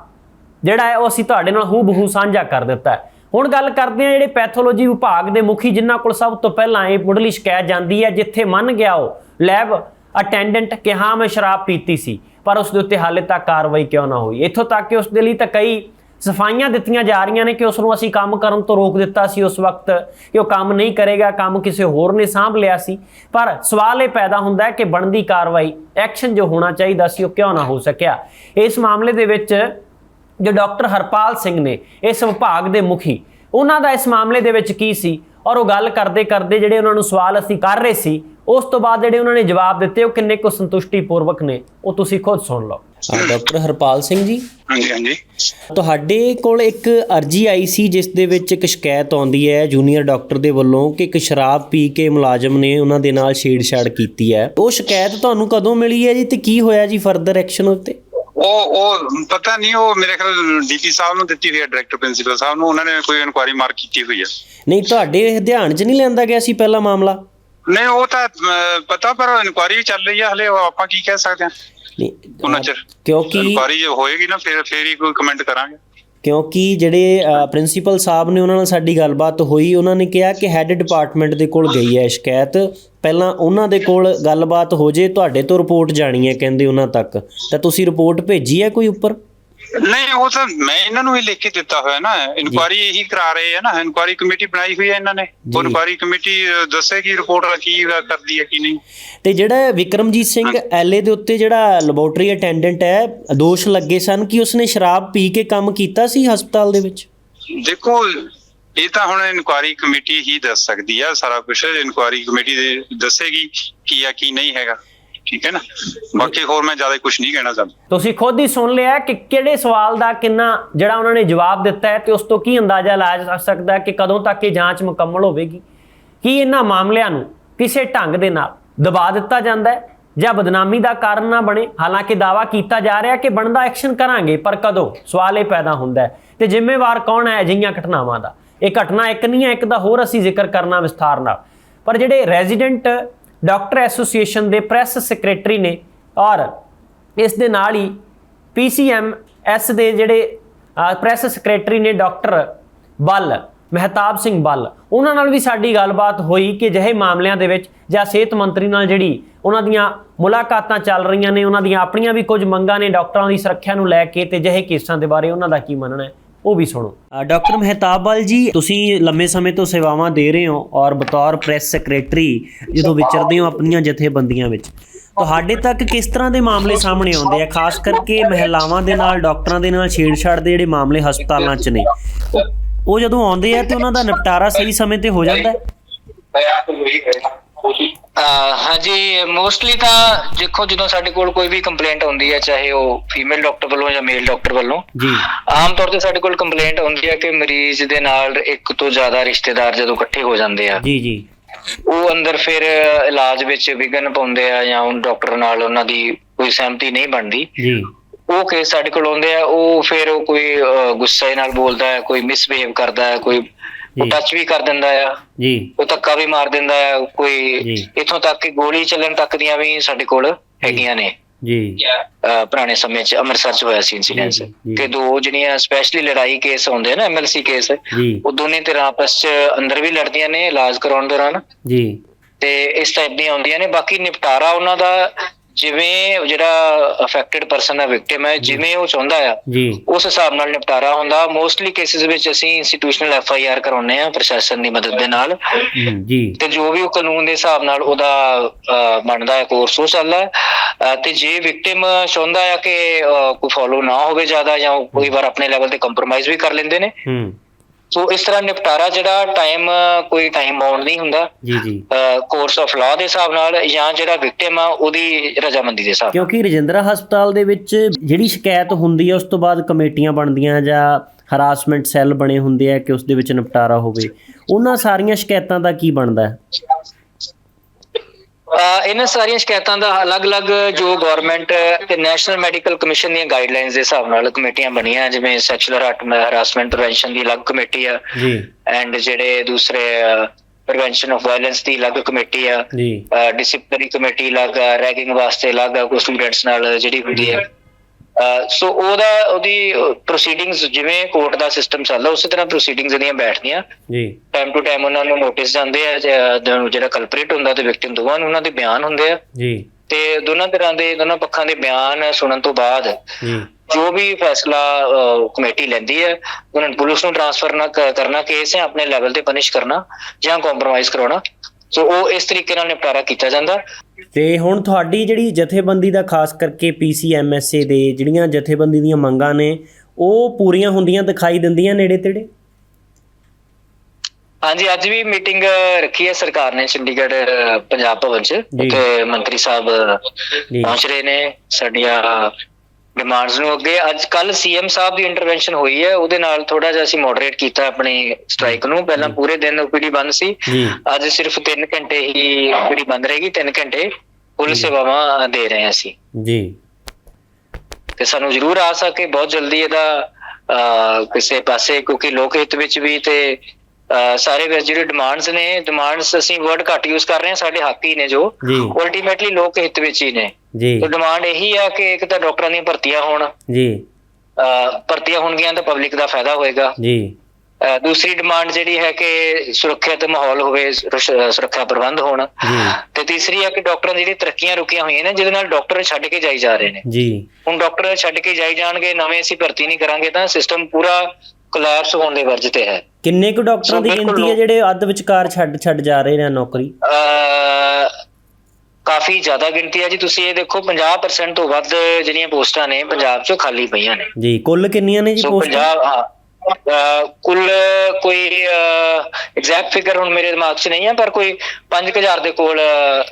ਜਿਹੜਾ ਹੈ ਉਹ ਅਸੀਂ ਤੁਹਾਡੇ ਨਾਲ ਹੂ ਬਹੂ ਸਾਂਝਾ ਕਰ ਦਿੱਤਾ ਹੈ। ਹੁਣ ਗੱਲ ਕਰਦੇ ਹਾਂ ਜਿਹੜੇ ਪੈਥੋਲੋਜੀ ਵਿਭਾਗ ਦੇ ਮੁਖੀ, ਜਿਨ੍ਹਾਂ ਕੋਲ ਸਭ ਤੋਂ ਪਹਿਲਾਂ ਇਹ ਮੁੱਢਲੀ ਸ਼ਿਕਾਇਤ ਜਾਂਦੀ ਹੈ, ਜਿੱਥੇ ਮੰਨ ਗਿਆ ਉਹ ਲੈਬ ਅਟੈਂਡੈਂਟ ਕਿ ਹਾਂ ਮੈਂ ਸ਼ਰਾਬ ਪੀਤੀ ਸੀ, ਪਰ ਉਸ ਦੇ ਉੱਤੇ ਹਾਲੇ ਤੱਕ ਕਾਰਵਾਈ ਕਿਉਂ ਨਾ ਹੋਈ। ਇੱਥੋਂ ਤੱਕ ਕਿ ਉਸ ਦੇ ਲਈ ਤਾਂ ਕਈ ਸਫਾਈਆਂ ਦਿੱਤੀਆਂ ਜਾ ਰਹੀਆਂ ਨੇ ਕਿ ਉਸ ਨੂੰ ਅਸੀਂ ਕੰਮ ਕਰਨ ਤੋਂ ਰੋਕ ਦਿੱਤਾ ਸੀ ਉਸ ਵਕਤ ਕਿ ਉਹ ਕੰਮ ਨਹੀਂ ਕਰੇਗਾ, ਕੰਮ ਕਿਸੇ ਹੋਰ ਨੇ ਸਾਂਭ ਲਿਆ ਸੀ। ਪਰ ਸਵਾਲ ਇਹ ਪੈਦਾ ਹੁੰਦਾ ਹੈ ਕਿ ਬਣਦੀ ਕਾਰਵਾਈ ਐਕਸ਼ਨ ਜੋ ਹੋਣਾ ਚਾਹੀਦਾ ਸੀ ਉਹ ਕਿਉਂ ਨਾ ਹੋ ਸਕਿਆ? ਇਸ ਮਾਮਲੇ ਦੇ ਵਿੱਚ ਜੋ ਡਾਕਟਰ ਹਰਪਾਲ ਸਿੰਘ ਨੇ ਇਸ ਵਿਭਾਗ ਦੇ ਮੁਖੀ, ਉਹਨਾਂ ਦਾ ਇਸ ਮਾਮਲੇ ਦੇ ਵਿੱਚ ਕੀ ਸੀ? ਔਰ ਉਹ ਗੱਲ ਕਰਦੇ ਕਰਦੇ ਜਿਹੜੇ ਉਹਨਾਂ ਨੂੰ ਸਵਾਲ ਅਸੀਂ ਕਰ ਰਹੇ ਸੀ ਉਸ ਤੋਂ ਬਾਅਦ ਜਿਹੜੇ ਉਹਨਾਂ ਨੇ ਜਵਾਬ ਦਿੱਤੇ ਉਹ ਕਿੰਨੇ ਕੁ ਸੰਤੁਸ਼ਟੀਪੂਰਵਕ ਨੇ ਉਹ ਤੁਸੀਂ ਖੁਦ ਸੁਣ ਲਓ। ਡਾਕਟਰ ਹਰਪਾਲ ਸਿੰਘ ਜੀ। ਹਾਂਜੀ ਹਾਂਜੀ। ਤੁਹਾਡੇ ਕੋਲ ਇੱਕ ਅਰਜੀ ਆਈ ਸੀ ਜਿਸ ਦੇ ਵਿੱਚ ਇੱਕ ਸ਼ਿਕਾਇਤ ਆਉਂਦੀ ਹੈ ਜੂਨੀਅਰ ਡਾਕਟਰ ਦੇ ਵੱਲੋਂ ਕਿ ਇੱਕ ਸ਼ਰਾਬ ਪੀ ਕੇ ਮੁਲਾਜ਼ਮ ਨੇ ਉਹਨਾਂ ਦੇ ਨਾਲ ਛੇੜਛਾੜ ਕੀਤੀ ਹੈ। ਉਹ ਸ਼ਿਕਾਇਤ ਤੁਹਾਨੂੰ ਕਦੋਂ ਮਿਲੀ ਹੈ ਜੀ ਤੇ ਕੀ ਹੋਇਆ ਜੀ ਫਰਦਰ ਐਕਸ਼ਨ ਉੱਤੇ? ਉਹ ਉਹ ਪਤਾ ਨਹੀਂ ਉਹ ਮੇਰੇ ਖਿਆਲ ਡੀਪੀ ਸਾਹਿਬ ਨੂੰ ਦਿੱਤੀ ਹੋਈ ਹੈ ਡਾਇਰੈਕਟਰ ਪ੍ਰਿੰਸੀਪਲ ਸਾਹਿਬ ਨੂੰ ਉਹਨਾਂ ਨੇ ਕੋਈ ਇਨਕੁਆਇਰੀ ਮਾਰਕ ਕੀਤੀ ਹੋਈ ਹੈ। ਨਹੀਂ ਤੁਹਾਡੇ ਧਿਆਨ 'ਚ ਨਹੀਂ ਲੈਂਦਾ ਗਿਆ ਸੀ ਪਹਿਲਾ ਮਾਮਲਾ? ਨਹੀਂ ਉਹ ਤਾਂ ਅਹ, ਪਤਾ ਪਰ ਇਨਕੁਆਇਰੀ ਚੱਲ ਰਹੀ ਹੈ ਹਲੇ ਉਹ ਆਪਾਂ ਕੀ ਕਹਿ ਸਕਦੇ ਹਾਂ ਨਹੀਂ ਉਹਨਾਂ ਚਿਰ। ਕਿਉਂਕਿ ਇਨਕੁਆਇਰੀ ਜੇ ਹੋਏਗੀ ਨਾ ਫਿਰ ਫਿਰ ਹੀ ਕੋਈ ਕਮੈਂਟ ਕਰਾਂਗੇ। ਕਿਉਂਕਿ ਜਿਹੜੇ ਪ੍ਰਿੰਸੀਪਲ ਸਾਹਿਬ ਨੇ ਉਹਨਾਂ ਨਾਲ ਸਾਡੀ ਗੱਲਬਾਤ ਹੋਈ ਉਹਨਾਂ ਨੇ ਕਿਹਾ ਕਿ ਹੈੱਡ ਡਿਪਾਰਟਮੈਂਟ ਦੇ ਕੋਲ ਗਈ ਹੈ ਸ਼ਿਕਾਇਤ। ਪਹਿਲਾਂ ਉਹਨਾਂ ਦੇ ਕੋਲ ਗੱਲਬਾਤ ਹੋ ਜੇ ਤੁਹਾਡੇ ਤੋਂ ਰਿਪੋਰਟ ਜਾਣੀ ਹੈ ਕਹਿੰਦੇ ਉਹਨਾਂ ਤੱਕ। ਤਾਂ ਤੁਸੀਂ ਰਿਪੋਰਟ ਭੇਜੀ ਹੈ ਕੋਈ ਉੱਪਰ? ਨਹੀਂ ਉਹ ਤਾਂ ਮੈਂ ਇਹਨਾਂ ਨੂੰ ਹੀ ਲਿਖ ਕੇ ਦਿੱਤਾ ਹੋਇਆ ਨਾ। ਇਨਕੁਆਇਰੀ ਇਹੀ ਕਰਾ ਰਹੇ ਹੈ ਨਾ। ਇਨਕੁਆਇਰੀ ਕਮੇਟੀ ਬਣਾਈ ਹੋਈ ਹੈ ਇਹਨਾਂ ਨੇ। ਉਹ ਇਨਕੁਆਇਰੀ ਕਮੇਟੀ ਦੱਸੇਗੀ ਰਿਪੋਰਟ ਕੀ ਕਰਦੀ ਹੈ ਕੀ ਨਹੀਂ। ਤੇ ਜਿਹੜਾ ਵਿਕਰਮਜੀਤ ਸਿੰਘ ਐਲਏ ਦੇ ਉੱਤੇ ਜਿਹੜਾ ਲੈਬੋਰਟਰੀ ਅਟੈਂਡੈਂਟ ਹੈ ਦੋਸ਼ ਲੱਗੇ ਸਨ ਕਿ ਉਸਨੇ ਸ਼ਰਾਬ ਪੀ ਕੇ ਕੰਮ ਕੀਤਾ ਸੀ ਹਸਪਤਾਲ ਦੇ ਵਿੱਚ? ਦੇਖੋ ਇਹ ਤਾਂ ਹੁਣ ਇਨਕੁਆਇਰੀ ਕਮੇਟੀ ਹੀ ਦੱਸ ਸਕਦੀ ਆ ਸਾਰਾ ਕੁਝ ਇਨਕੁਆਇਰੀ ਕਮੇਟੀ ਦੇ ਦੱਸੇਗੀ ਕੀ ਆ ਕੀ ਨਹੀਂ ਹੈਗਾ। ਠੀਕ ਹੈ ਨਾ? ਬਾਕੀ ਹੋਰ ਮੈਂ ਜ਼ਿਆਦਾ ਕੁਝ ਨਹੀਂ ਕਹਿਣਾ ਚਾਹੁੰਦਾ। ਤੁਸੀਂ ਖੁਦ ਹੀ ਸੁਣ ਲਿਆ ਕਿ ਕਿਹੜੇ ਸਵਾਲ ਦਾ ਕਿੰਨਾ ਜਿਹੜਾ ਉਹਨਾਂ ਨੇ ਜਵਾਬ ਦਿੱਤਾ ਹੈ ਤੇ ਉਸ ਤੋਂ ਕੀ ਅੰਦਾਜ਼ਾ ਲਾਇਆ ਜਾ ਸਕਦਾ ਕਿ ਕਦੋਂ ਤੱਕ ਇਹ ਜਾਂਚ ਮੁਕੰਮਲ ਹੋਵੇਗੀ? ਕੀ ਇਹਨਾਂ ਮਾਮਲਿਆਂ ਨੂੰ ਕਿਸੇ ਢੰਗ ਦੇ ਨਾਲ ਦਬਾ ਦਿੱਤਾ ਜਾਂਦਾ ਹੈ ਜਾਂ ਬਦਨਾਮੀ ਦਾ ਕਾਰਨ ਨਾ ਬਣੇ? ਹਾਲਾਂਕਿ ਦਾਵਾ ਕੀਤਾ ਜਾ ਰਿਹਾ ਕਿ ਬਣਦਾ ਐਕਸ਼ਨ ਕਰਾਂਗੇ, ਪਰ ਕਦੋਂ? ਸਵਾਲ ਇਹ ਪੈਦਾ ਹੁੰਦਾ ਹੈ। ਤੇ ਜ਼ਿੰਮੇਵਾਰ ਕੌਣ ਹੈ ਅਜਿਹੀਆਂ ਘਟਨਾਵਾਂ ਦਾ? ਇਹ ਘਟਨਾ ਇੱਕ ਨਹੀਂ ਹੈ, ਇੱਕ ਦਾ ਹੋਰ ਅਸੀਂ ਜ਼ਿਕਰ ਕਰਨਾ ਵਿਸਥਾਰ ਨਾਲ। ਪਰ ਜਿਹੜੇ ਰੈਜ਼ੀਡੈਂਟ ਡਾਕਟਰ ਐਸੋਸੀਏਸ਼ਨ ਦੇ ਪ੍ਰੈਸ ਸੈਕਟਰੀ ਨੇ ਔਰ ਇਸ ਦੇ ਨਾਲ ਹੀ ਪੀਸੀਐਮਐਸ ਦੇ ਜਿਹੜੇ ਪ੍ਰੈਸ ਸੈਕਟਰੀ ਨੇ ਡਾਕਟਰ ਬੱਲ, ਮਹਿਤਾਬ ਸਿੰਘ ਬੱਲ, ਉਹਨਾਂ ਨਾਲ ਵੀ ਸਾਡੀ ਗੱਲਬਾਤ ਹੋਈ ਕਿ ਜਿਹੇ ਮਾਮਲਿਆਂ ਦੇ ਵਿੱਚ ਜਾਂ ਸਿਹਤ ਮੰਤਰੀ ਨਾਲ ਜਿਹੜੀ ਉਹਨਾਂ ਦੀਆਂ ਮੁਲਾਕਾਤਾਂ ਚੱਲ ਰਹੀਆਂ ਨੇ, ਉਹਨਾਂ ਦੀਆਂ ਆਪਣੀਆਂ ਵੀ ਕੁਝ ਮੰਗਾਂ ਨੇ ਡਾਕਟਰਾਂ ਦੀ ਸੁਰੱਖਿਆ ਨੂੰ ਲੈ ਕੇ ਤੇ ਜਿਹੇ ਕੇਸਾਂ ਦੇ ਬਾਰੇ ਉਹਨਾਂ ਦਾ ਕੀ ਮੰਨਣਾ ਹੈ। ਉਹ ਵੀ ਸੁਣੋ। ਡਾਕਟਰ ਮਹਿਤਾਬ ਬੱਲ ਜੀ, ਤੁਸੀਂ ਲੰਮੇ ਸਮੇਂ ਤੋਂ ਸੇਵਾਵਾਂ ਦੇ ਰਹੇ ਹੋ ਔਰ ਬਤੌਰ ਪ੍ਰੈਸ ਸੈਕਟਰੀ ਜਦੋਂ ਵਿਚਰਦੇ ਹੋ ਆਪਣੀਆਂ ਜਥੇਬੰਦੀਆਂ ਵਿੱਚ। ਤੁਹਾਡੇ ਤੱਕ ਕਿਸ ਤਰ੍ਹਾਂ ਦੇ ਮਾਮਲੇ ਸਾਹਮਣੇ ਆਉਂਦੇ ਆ? ਖਾਸ ਕਰਕੇ ਮਹਿਲਾਵਾਂ ਦੇ ਨਾਲ, ਡਾਕਟਰਾਂ ਦੇ ਨਾਲ ਛੇੜਛਾੜ ਦੇ ਜਿਹੜੇ ਮਾਮਲੇ ਹਸਪਤਾਲਾਂ 'ਚ ਨੇ। ਉਹ- ਜਦੋਂ ਆਉਂਦੇ ਆ ਤੇ ਉਹਨਾਂ ਦਾ ਨਿਪਟਾਰਾ ਸਹੀ ਸਮੇਂ ਤੇ ਹੋ ਜਾਂਦਾ ਹੈ? ਹਾਂਜੀ ਮੋਸਟਲੀ ਤਾਂ ਦੇਖੋ ਜਦੋਂ ਸਾਡੇ ਕੋਲ ਕੋਈ ਵੀ ਕੰਪਲੇਂਟ ਆਉਂਦੀ ਹੈ ਚਾਹੇ ਉਹ ਫੀਮੇਲ ਡਾਕਟਰ ਵੱਲੋਂ ਜਾਂ ਮੇਲ ਡਾਕਟਰ ਵੱਲੋਂ ਜੀ। ਆਮ ਤੌਰ ਤੇ ਸਾਡੇ ਕੋਲ ਕੰਪਲੇਂਟ ਆਉਂਦੀ ਹੈ ਕਿ ਮਰੀਜ਼ ਦੇ ਨਾਲ ਇੱਕ ਤੋਂ ਜ਼ਿਆਦਾ ਰਿਸ਼ਤੇਦਾਰ ਜਦੋਂ ਇਕੱਠੇ ਹੋ ਜਾਂਦੇ ਆ ਜੀ ਜੀ। ਉਹ ਅੰਦਰ ਫਿਰ ਇਲਾਜ ਵਿੱਚ ਵਿਘਨ ਪਾਉਂਦੇ ਆ ਜਾਂ ਉਹ ਡਾਕਟਰ ਨਾਲ ਉਹਨਾਂ ਦੀ ਕੋਈ ਸਹਿਮਤੀ ਨਹੀਂ ਬਣਦੀ। ਜੀ। ਉਹ ਕੇਸ ਸਾਡੇ ਕੋਲ ਆਉਂਦੇ ਆ ਉਹ ਫਿਰ ਉਹ ਕੋਈ ਗੁੱਸੇ ਨਾਲ ਬੋਲਦਾ ਹੈ ਕੋਈ ਮਿਸਬਿਹੇਵ ਕਰਦਾ ਹੈ ਕੋਈ ਜੀ। ਟੱਚ ਵੀ ਕਰ ਦਿੰਦਾ ਆ। ਜੀ। ਉਹ ਧੱਕਾ ਵੀ ਮਾਰ ਦਿੰਦਾ ਹੈ ਕੋਈ। ਇਥੋਂ ਤੱਕ ਕਿ ਗੋਲੀ ਚੱਲਣ ਤੱਕ ਦੀਆਂ ਵੀ ਸਾਡੇ ਕੋਲ ਹੈਗੀਆਂ ਨੇ। ਜੀ। ਪੁਰਾਣੇ ਸਮੇਂ 'ਚ ਅੰਮ੍ਰਿਤਸਰ 'ਚ ਹੋਇਆ ਸੀ ਇਨਸੀਡੈਂਸ। ਕਿ ਦੋ ਜਿਹੜੀਆਂ ਸਪੈਸ਼ਲੀ ਲੜਾਈ ਕੇਸ ਹੁੰਦੇ ਆ ਨਾ ਐਮਐਲਸੀ ਕੇਸ ਉਹ ਦੋਨੇ ਧਿਰਾਂ ਆਪਸ 'ਚ ਅੰਦਰ ਵੀ ਲੜਦੀਆਂ ਨੇ ਇਲਾਜ ਕਰਾਉਣ ਦੌਰਾਨ। ਜੀ। ਤੇ ਇਸ ਟਾਈਪ ਦੀਆਂ ਹੁੰਦੀਆਂ ਨੇ। ਬਾਕੀ ਨਿਪਟਾਰਾ ਉਹਨਾਂ ਦਾ ਜਿਵੇਂ ਜਿਹੜਾ ਅਫੈਕਟਡ ਪਰਸਨ ਹੈ ਵਿਕਟਿਮ ਹੈ ਜਿਵੇਂ ਉਹ ਚਾਹੁੰਦਾ ਆ ਉਸ ਹਿਸਾਬ ਨਾਲ ਨਿਪਟਾਰਾ ਹੁੰਦਾ। ਮੋਸਟਲੀ ਕੇਸਿਸ ਵਿੱਚ ਅਸੀਂ ਇੰਸਟੀਟਿਊਸ਼ਨਲ ਐਫ ਆਈ ਆਰ ਕਰਾਉਂਦੇ ਆ ਪ੍ਰਸ਼ਾਸਨ ਦੀ ਮਦਦ ਦੇ ਨਾਲ। ਜੀ। ਤੇ ਜੋ ਵੀ ਉਹ ਕਾਨੂੰਨ ਦੇ ਹਿਸਾਬ ਨਾਲ ਉਹਦਾ ਬਣਦਾ ਹੈ ਕੋਰਸ ਉਹ ਚੱਲਦਾ ਤੇ ਜੇ ਵਿਕਟਿਮ ਚਾਹੁੰਦਾ ਹੈ ਕਿ ਕੋਈ ਫੋਲੋ ਨਾ ਹੋਵੇ ਜ਼ਿਆਦਾ ਜਾਂ ਕੋਈ ਵਾਰ ਆਪਣੇ ਲੈਵਲ ਤੇ ਕੰਪਰੋਮਾਈਜ਼ ਵੀ ਕਰ ਲੈਂਦੇ ਨੇ ਹੂੰ। ਸੋ ਇਸ ਤਰ੍ਹਾਂ ਨਿਪਟਾਰਾ ਜਿਹੜਾ ਟਾਈਮ ਕੋਈ ਟਾਈਮ ਬਾਉਂਡ ਨਹੀਂ ਹੁੰਦਾ। ਜੀ ਜੀ। ਕੋਰਸ ਆਫ ਲਾਅ ਦੇ ਹਿਸਾਬ ਨਾਲ ਜਾਂ ਜਿਹੜਾ ਵਿਕਟਿਮ ਆ ਉਹਦੀ ਰਜਾਮੰਦੀ ਦੇ ਹਿਸਾਬ ਕਿਉਂਕਿ ਰਜਿੰਦਰਾ ਹਸਪਤਾਲ ਦੇ ਵਿੱਚ ਜਿਹੜੀ ਸ਼ਿਕਾਇਤ ਹੁੰਦੀ ਹੈ ਉਸ ਤੋਂ ਬਾਅਦ ਕਮੇਟੀਆਂ ਬਣਦੀਆਂ ਜਾਂ ਹਰਾਸਮੈਂਟ ਸੈੱਲ ਬਣੇ ਹੁੰਦੇ ਆ ਕਿ ਉਸ ਦੇ ਵਿੱਚ ਨਿਪਟਾਰਾ ਹੋਵੇ। ਉਹਨਾਂ ਸਾਰੀਆਂ ਸ਼ਿਕਾਇਤਾਂ ਦਾ ਕੀ ਬਣਦਾ? ਹੈ ਇਹਨਾਂ ਸਾਰੀਆਂ ਸ਼ਿਕਾਇਤਾਂ ਦਾ ਅਲੱਗ-ਅਲੱਗ ਜੋ ਗਵਰਨਮੈਂਟ ਤੇ ਨੈਸ਼ਨਲ ਮੈਡੀਕਲ ਕਮਿਸ਼ਨ ਦੀਆਂ ਗਾਈਡਲਾਈਨਸ ਦੇ ਹਿਸਾਬ ਨਾਲ ਕਮੇਟੀਆਂ ਬਣੀਆਂ ਜਿਵੇਂ ਸੈਕਸ਼ੂਅਲ ਹਰਾਸਮੈਂਟ ਪ੍ਰੀਵੈਂਸ਼ਨ ਦੀ ਅਲੱਗ ਕਮੇਟੀ ਆ ਜੀ। ਐਂਡ ਜਿਹੜੇ ਦੂਸਰੇ ਪ੍ਰੀਵੈਂਸ਼ਨ ਆਫ ਵਾਇਲੈਂਸ ਦੀ ਅਲੱਗ ਕਮੇਟੀ ਆ ਜੀ। ਡਿਸਪਲਿਨਰੀ ਕਮੇਟੀ ਅਲੱਗ ਰੈਗਿੰਗ ਵਾਸਤੇ ਅਲੱਗ ਕੋਈ ਸਟੂਡੈਂਟਸ ਨਾਲ ਜਿਹੜੀ ਹੁੰਦੀ ਅਹ ਸੋ ਉਹਦਾ ਉਹਦੀ ਪ੍ਰੋਸੀਡਿੰਗਸ ਜਿਵੇਂ ਕੋਰਟ ਦਾ ਸਿਸਟਮ ਚੱਲਦਾ ਉਸੇ ਤਰ੍ਹਾਂ ਪ੍ਰੋਸੀਡਿੰਗਸ ਇਹਦੀਆਂ ਬੈਠਦੀਆਂ। ਜੀ। ਟਾਈਮ ਟੂ ਟਾਈਮ ਉਹਨਾਂ ਨੂੰ ਨੋਟਿਸ ਜਾਂਦੇ ਆ ਜਿਹੜਾ ਕਲਪਰੇਟ ਹੁੰਦਾ ਤੇ ਵਿਕਟਿਮ ਦੋਵਾਂ ਨੂੰ ਉਹਨਾਂ ਦੇ ਬਿਆਨ ਹੁੰਦੇ ਆ। ਜੀ। ਤੇ ਦੋਨਾਂ ਤਰ੍ਹਾਂ ਦੇ ਦੋਨਾਂ ਪੱਖਾਂ ਦੇ ਬਿਆਨ ਸੁਣਨ ਤੋਂ ਬਾਅਦ ਜੀ। ਜੋ ਵੀ ਫੈਸਲਾ ਕਮੇਟੀ ਲੈਂਦੀ ਹੈ ਉਹਨਾਂ ਨੂੰ ਪੁਲਿਸ ਨੂੰ ਟ੍ਰਾਂਸਫਰ ਨਾ ਕਰਨਾ ਕੇਸ ਹੈ ਆਪਣੇ ਲੈਵਲ ਤੇ ਪਨਿਸ਼ ਕਰਨਾ ਜਾਂ ਕੰਪਰੋਮਾਈਜ਼ ਕਰਾਉਣਾ। ਸੋ ਉਹ ਇਸ ਤਰੀਕੇ ਨਾਲ ਨਿਪਟਾਰਾ ਕੀਤਾ ਜਾਂਦਾ। ਤੇ ਹੁਣ ਤੁਹਾਡੀ ਜਿਹੜੀ ਜਥੇਬੰਦੀ ਦਾ ਖਾਸ ਕਰਕੇ ਪੀਸੀਐਮਐਸਏ ਦੇ ਜਿਹੜੀਆਂ ਜਥੇਬੰਦੀ ਦੀਆਂ ਮੰਗਾਂ ਨੇ ਉਹ ਪੂਰੀਆਂ ਹੁੰਦੀਆਂ ਦਿਖਾਈ ਦਿੰਦੀਆਂ ਨੇੜੇ ਤੇੜੇ? ਹਾਂਜੀ ਅੱਜ ਵੀ ਮੀਟਿੰਗ ਰੱਖੀ ਹੈ ਸਰਕਾਰ ਨੇ ਚੰਡੀਗੜ੍ਹ ਪੰਜਾਬ ਭਵਨ ਚ। ਉੱਥੇ ਮੰਤਰੀ ਸਾਹਿਬ ਪਹੁੰਚ ਰਹੇ ਨੇ। ਸਾਡੀਆਂ ਡਿਮਾਂਡਸ ਨੂੰ ਅੱਗੇ ਅੱਜ ਕੱਲ ਸੀਐਮ ਸਾਹਿਬ ਦੀ ਇੰਟਰਵੈਂਸ਼ਨ ਹੋਈ ਹੈ ਉਹਦੇ ਨਾਲ ਥੋੜਾ ਜਿਹਾ ਅਸੀਂ ਮੋਡਰੇਟ ਕੀਤਾ ਆਪਣੀ ਸਟ੍ਰਾਈਕ ਨੂੰ। ਪਹਿਲਾਂ ਪੂਰੇ ਦਿਨ ਓਪੀਡੀ ਬੰਦ ਸੀ। ਅੱਜ ਸਿਰਫ 3 ਘੰਟੇ ਹੀ ਓਪੀਡੀ ਬੰਦ ਰਹੇਗੀ 3 ਘੰਟੇ ਕੁੱਲ ਸੇਵਾਵਾਂ ਦੇ ਰਹੇ ਹਾਂ ਅਸੀਂ। ਜੀ। ਤੇ ਸਾਨੂੰ ਜ਼ਰੂਰ ਆ ਸਕੇ ਬਹੁਤ ਜਲਦੀ ਇਹਦਾ ਕਿਸੇ ਪਾਸੇ ਕਿਉਂਕਿ ਲੋਕ ਹਿੱਤ ਵਿੱਚ ਵੀ ਤੇ ਸਾਰੇ ਵਿੱਚ ਜਿਹੜੇ ਡਿਮਾਂਡਸ ਨੇ ਡਿਮਾਂਡਸ ਅਸੀਂ ਵਰਡ ਘੱਟ ਯੂਜ਼ ਕਰ ਰਹੇ ਹਾਂ ਸਾਡੇ ਹੱਕ ਹੀ ਨੇ ਜੋ। ਅਲਟੀਮੇਟਲੀ ਲੋਕ ਹਿੱਤ ਵਿੱਚ ਹੀ ਨੇ। ਜੀ। ਤੇ ਡਿਮਾਂਡ ਇਹੀ ਆ ਕਿ ਇੱਕ ਤਾਂ ਡਾਕਟਰਾਂ ਦੀਆਂ ਭਰਤੀਆਂ ਹੋਣ। ਜੀ। ਭਰਤੀਆਂ ਹੋਣਗੀਆਂ ਤਾਂ ਪਬਲਿਕ ਦਾ ਫਾਇਦਾ ਹੋਏਗਾ। ਜੀ। ਦੂਸਰੀ ਡਿਮਾਂਡ ਜਿਹੜੀ ਹੈ ਕਿ ਸੁਰੱਖਿਅਤ ਮਾਹੌਲ ਹੋਵੇ ਸੁਰੱਖ- ਸੁਰੱਖਿਆ ਪ੍ਰਬੰਧ ਹੋਣ। ਤੇ ਤੀਸਰੀ ਹੈ ਕਿ ਡਾਕਟਰਾਂ ਦੀ ਜਿਹੜੀ ਤਰੱਕੀਆਂ ਰੁਕੀਆਂ ਹੋਈਆਂ ਨੇ ਜਿਹਦੇ ਨਾਲ ਡਾਕਟਰ ਛੱਡ ਕੇ ਜਾਈ ਜਾ ਰਹੇ ਨੇ। ਜੀ। ਹੁਣ ਡਾਕਟਰ ਛੱਡ ਕੇ ਜਾਈ ਜਾਣਗੇ ਨਵੇਂ ਅਸੀਂ ਭਰਤੀ ਨਹੀਂ ਕਰਾਂਗੇ ਤਾਂ ਸਿਸਟਮ ਪੂਰਾ ਕੋਲੈਪਸ ਹੋਣ ਦੇ ਵਰਜ ਤੇ ਹੈ। ਕਿੰਨੇ ਕੁ ਡਾਕਟਰਾਂ ਦੀ ਗਿਣਤੀ ਹੈ ਜਿਹੜੇ ਅੱਧ ਵਿਚਕਾਰ ਛੱਡ ਛੱਡ ਜਾ ਰਹੇ ਨੇ ਨੌਕਰੀ? ਕਾਫੀ ਜ਼ਿਆਦਾ ਗਿਣਤੀ ਹੈ ਜੀ। ਤੁਸੀਂ ਇਹ ਦੇਖੋ 50% ਤੋਂ ਵੱਧ ਜਿਹੜੀਆਂ ਪੋਸਟਾਂ ਨੇ ਪੰਜਾਬ 'ਚੋਂ ਖਾਲੀ ਪਈਆਂ ਨੇ। ਜੀ ਕੁੱਲ ਕਿੰਨੀਆਂ ਨੇ ਜੀ ਪੋਸਟਾਂ? ਪੰਜਾਬ ਹਾਂ। ਅਹ ਕੁੱਲ ਕੋਈ ਐਗਜ਼ੈਕਟ ਫਿਗਰ ਹੁਣ ਮੇਰੇ ਦਿਮਾਗ 'ਚ ਨਹੀਂ ਹੈ ਪਰ ਕੋਈ 5000 ਦੇ ਕੋਲ